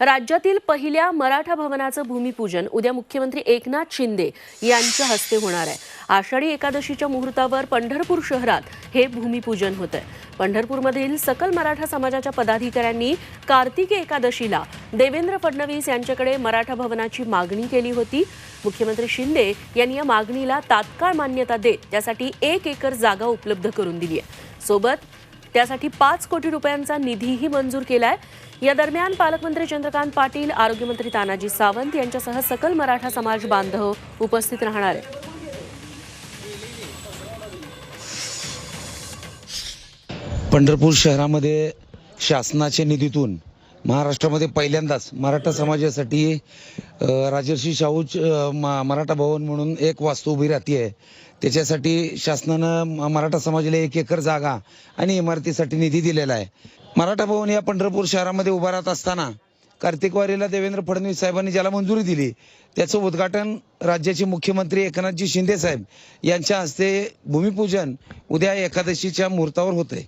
राज्यातील पहिल्या मराठा भवनाचं भूमिपूजन उद्या मुख्यमंत्री एकनाथ शिंदे यांच्या हस्ते होणार आहे. आषाढी एकादशीच्या मुहूर्तावर पंढरपूर शहरात हे भूमिपूजन होत आहे पंढरपूरमधील सकल मराठा समाजाच्या पदाधिकाऱ्यांनी कार्तिकी एकादशीला देवेंद्र फडणवीस यांच्याकडे मराठा भवनाची मागणी केली होती. मुख्यमंत्री शिंदे यांनी या मागणीला तात्काळ मान्यता देत त्यासाठी एक एकर जागा उपलब्ध करून दिली आहे. सोबत त्यासाठी पाच कोटी रुपयांचा निधीही मंजूर केलाय. या दरम्यान पालकमंत्री चंद्रकांत पाटील आरोग्यमंत्री तानाजी सावंत यांच्यासह सकल मराठा समाज बांधव उपस्थित राहणार आहे पंढरपूर शहरामध्ये शासनाच्या निधीतून महाराष्ट्रामध्ये पहिल्यांदाच मराठा समाजासाठी राजर्षी शाहू मा मराठा भवन म्हणून एक वास्तू उभी राहते आहे. त्याच्यासाठी शासनानं मराठा समाजाला एक एकर जागा आणि इमारतीसाठी निधी दिलेला आहे. मराठा भवन या पंढरपूर शहरामध्ये उभा राहत असताना कार्तिकवारीला देवेंद्र फडणवीस साहेबांनी ज्याला मंजुरी दिली त्याचं उद्घाटन राज्याचे मुख्यमंत्री एकनाथजी शिंदे साहेब यांच्या हस्ते भूमिपूजन उद्या एकादशीच्या मुहूर्तावर होतंय.